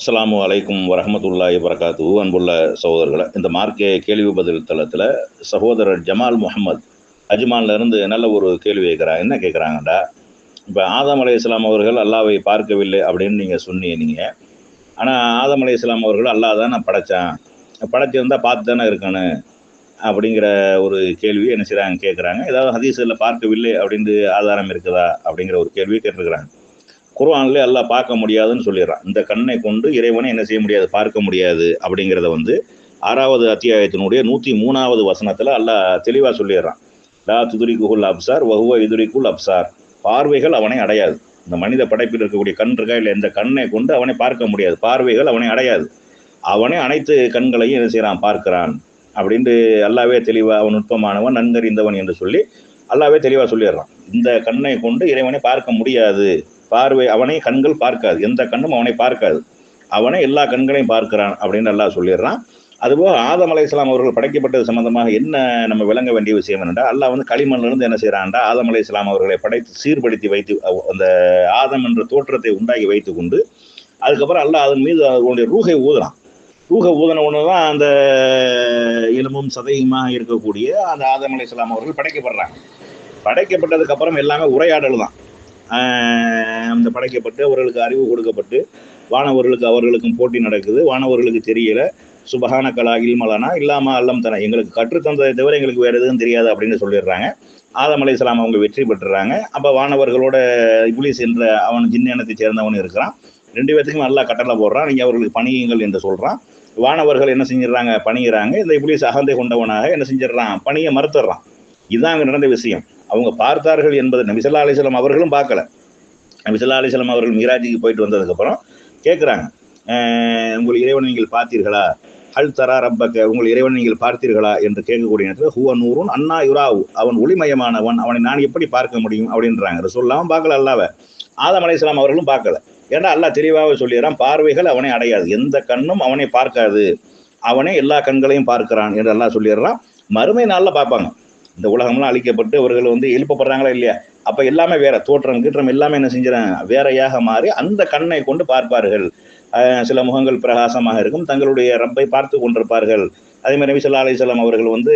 அஸ்லாம் அலைக்கும் வரமத்துல்லாய் வரகாத்து அன்புள்ள சகோதரர்களை இந்த மார்க்கே கேள்வி பதில் தளத்தில் சகோதரர் ஜமால் முகமது அஜ்மான்லேருந்து நல்ல ஒரு கேள்வி கேட்குறாங்க. என்ன கேட்குறாங்கடா? இப்போ ஆதம் அலை இஸ்லாம் அவர்கள் அல்லாவை பார்க்கவில்லை அப்படின்னு நீங்கள் சொன்னீங்க. ஆனால் ஆதம் அலை இஸ்லாம் அவர்கள் அல்லாஹ் தானே படைச்சான். படைச்சிருந்தால் பார்த்து தானே இருக்கணும் அப்படிங்கிற ஒரு கேள்வி என்ன செய்கிறாங்க கேட்குறாங்க. ஏதாவது ஹதீஸில் பார்க்கவில்லை அப்படின்ட்டு ஆதாரம் இருக்குதா அப்படிங்கிற ஒரு கேள்வியை கேட்டிருக்கிறாங்க. குர்ஆன்ல அல்லாஹ் பார்க்க முடியாதுன்னு சொல்லிடுறான். இந்த கண்ணை கொண்டு இறைவனை என்ன செய்ய முடியாது? பார்க்க முடியாது அப்படிங்கிறத வந்து ஆறாவது அத்தியாயத்தினுடைய நூற்றி மூணாவது வசனத்தில் அல்லாஹ் தெளிவாக சொல்லிடுறான். லா துதுரிக்குல் அப்சார் வகுவ எதுரிக்குல் அப்சார். பார்வைகள் அவனை அடையாது. இந்த மனித படைப்பில் இருக்கக்கூடிய கண் இருக்கா இல்லை இந்த கண்ணை கொண்டு அவனை பார்க்க முடியாது. பார்வைகள் அவனை அடையாது. அவனே அனைத்து கண்களையும் என்ன செய்கிறான் பார்க்கிறான். அப்படின்ட்டு அல்லாவே தெளிவாக அவன் நுட்பமானவன் நன்கறிந்தவன் என்று சொல்லி அல்லாவே தெளிவாக சொல்லிடுறான். இந்த கண்ணை கொண்டு இறைவனை பார்க்க முடியாது. பார்வை அவனை கண்கள் பார்க்காது. எந்த கண்ணும் அவனை பார்க்காது. அவனை எல்லா கண்களையும் பார்க்கிறான் அப்படின்னு நல்லா சொல்லிடுறான். அதுபோக ஆதம் அலை இஸ்லாம் அவர்கள் படைக்கப்பட்டது சம்பந்தமாக என்ன நம்ம விளங்க வேண்டிய விஷயம் என்னென்றால் அல்லாஹ் வந்து களிமண்ணிலிருந்து என்ன செய்கிறான்டா ஆதம் அலை இஸ்லாம் அவர்களை படைத்து சீர்படுத்தி வைத்து அந்த ஆதம் என்ற தோற்றத்தை உண்டாக்கி வைத்து கொண்டு அதுக்கப்புறம் அல்லாஹ் அதன் மீது அவனுடைய ரூகை ஊதுறான். ரூகை ஊதின ஒன்று தான் அந்த எலும்பும் சதையுமாக இருக்கக்கூடிய அந்த ஆதம் அலை இஸ்லாம் அவர்கள் படைக்கப்படுறாங்க. படைக்கப்பட்டதுக்கு அப்புறம் எல்லாமே உரையாடல் தான். அந்த படைக்கப்பட்டு அவர்களுக்கு அறிவு கொடுக்கப்பட்டு வானவர்களுக்கு அவர்களுக்கும் போட்டி நடக்குது. வானவர்களுக்கு தெரியல. சுபகான கலா இல்மலானா இல்லாம அல்லம் தன. எங்களுக்கு கற்றுத்தந்ததை தவிர எங்களுக்கு வேற எதுவும் தெரியாது அப்படின்னு சொல்லிடுறாங்க. ஆதம் அலை இஸ்லாம் அவங்க வெற்றி பெற்றுறாங்க. அப்போ வானவர்களோட இப்ளீஸ் என்ற அவன் ஜின்ன இனத்தை சேர்ந்தவன் இருக்கிறான். ரெண்டு பேர்த்துக்கும் நல்லா கட்டளை போடுறான். நீங்க அவர்களுக்கு பணியுங்கள் என்று சொல்றான். வானவர்கள் என்ன செஞ்சிடறாங்க? பணிகிறாங்க இந்த இப்ளீஸ் அகந்தை கொண்டவனாக என்ன செஞ்சிடறான்? பணியை மறுத்துடுறான். இதுதான் அங்கே நடந்த விஷயம். அவங்க பார்த்தார்கள் என்பது நபிசல்லா அலிஸ்லாம் அவர்களும் பார்க்கல. நபிசல்லா அலிஸ்லாம் அவர்கள் மீராஜிக்கு போயிட்டு வந்ததுக்கப்புறம் கேட்குறாங்க உங்கள் இறைவன் நீங்கள் பார்த்தீர்களா? ஹல் தரா ரப்பக்க உங்கள் இறைவன் நீங்கள் பார்த்தீர்களா? என்று கேட்கக்கூடிய நேரத்தில் ஹுவ நூறுன் அண்ணா யுராவு. அவன் ஒளிமயமானவன் அவனை நான் எப்படி பார்க்க முடியும்? அப்படின்றாங்க. ரசூல்லாவும் பார்க்கல அல்லாவ ஆதம் அலை அவர்களும் பார்க்கல. ஏன்னா அல்லாஹ் தெளிவாக சொல்லிடுறான் பார்வைகள் அவனை அடையாது. எந்த கண்ணும் அவனை பார்க்காது. அவனே எல்லா கண்களையும் பார்க்கிறான் என்று அல்லாஹ் சொல்லிடுறான். மறுமை நாளில் பார்ப்பாங்க. இந்த உலகம்லாம் அழிக்கப்பட்டு அவர்கள் வந்து எழுப்பப்படுறாங்களா இல்லையா? அப்ப எல்லாமே வேற. தோற்றம் கீற்றம் எல்லாமே என்ன செஞ்சிடறாங்க வேறையாக மாறி அந்த கண்ணை கொண்டு பார்ப்பார்கள். சில முகங்கள் பிரகாசமாக இருக்கும். தங்களுடைய ரப்பை பார்த்து கொண்டிருப்பார்கள். அதே மாதிரி நபிசல்லா அலிசல்லாம் அவர்கள் வந்து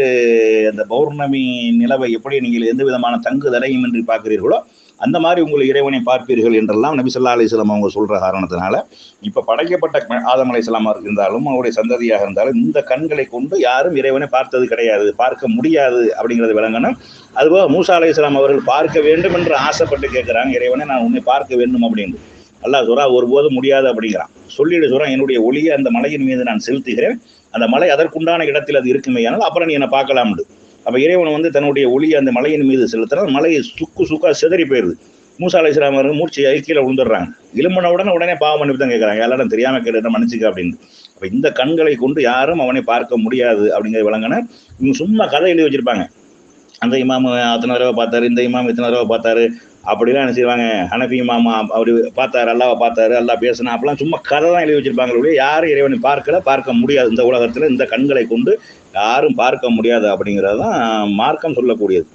அந்த பௌர்ணமி நிலவை எப்படி நீங்கள் எந்த விதமான தங்கு தடையும் என்று பார்க்கிறீர்களோ அந்த மாதிரி உங்கள் இறைவனை பார்ப்பீர்கள் என்றெல்லாம் நபிசல்லா அலிஸ்லாம் அவங்க சொல்ற காரணத்தினால இப்ப படைக்கப்பட்ட ஆதம் அலிஸ்லாமா இருந்தாலும் அவருடைய சந்ததியாக இருந்தாலும் இந்த கண்களை கொண்டு யாரும் இறைவனை பார்த்தது கிடையாது பார்க்க முடியாது அப்படிங்கிறது விளங்கணும். அதுபோக மூசா அலி இஸ்லாம் அவர்கள் பார்க்க வேண்டும் என்று ஆசைப்பட்டு கேட்கிறாங்க இறைவனை நான் உன்னை பார்க்க வேண்டும் அப்படின்னு. அல்லாஹ் சொல்றா ஒருபோதும் முடியாது அப்படிங்கிறான். சொல்லிட்டு சொல்றான் என்னுடைய ஒளியை அந்த மலையின் மீது நான் செலுத்துகிறேன். அந்த மலை அதற்குண்டான இடத்தில் அது இருக்குமே ஆனால் அப்புறம் நீ என்னை பார்க்கலாம்னு. அப்ப இறைவன் வந்து தன்னுடைய ஒளியை அந்த மலையின் மீது செலுத்துறா மலையை சுக்கு சுக்கா சிதறி போயிருது. மூசா அலி இஸ்லாம் அவர்கள் மூர்ச்சி கீழே விழுந்துடுறாங்க. இலும்பின உடனே உடனே பாவம் மன்னிப்பு தான் கேட்கறாங்க எல்லாரும் தெரியாம கேட்டு மன்னிச்சுக்க அப்படின்னு. அப்ப இந்த கண்களை கொண்டு யாரும் அவனை பார்க்க முடியாது அப்படிங்கிறத விளங்கின. இவங்க சும்மா கதை எழுதி வச்சிருப்பாங்க. அந்த இமாம் அத்தனை தடவை பார்த்தாரு இந்த இமாம் இத்தனை தடவை பார்த்தாரு அப்படிலாம் என்ன செய்வாங்க? ஹனஃபி இமாமா அப்படி பார்த்தாரு அல்லாவை பார்த்தாரு அல்லா பேசினா அப்பெல்லாம் சும்மா கதை தான் எழுதி வச்சிருப்பாங்க யாரும் இறைவனை பார்க்கல பார்க்க முடியாது. இந்த உலகத்தில் இந்த கண்களை கொண்டு யாரும் பார்க்க முடியாது அப்படிங்கிறது தான் மார்க்கம் சொல்லக்கூடியது.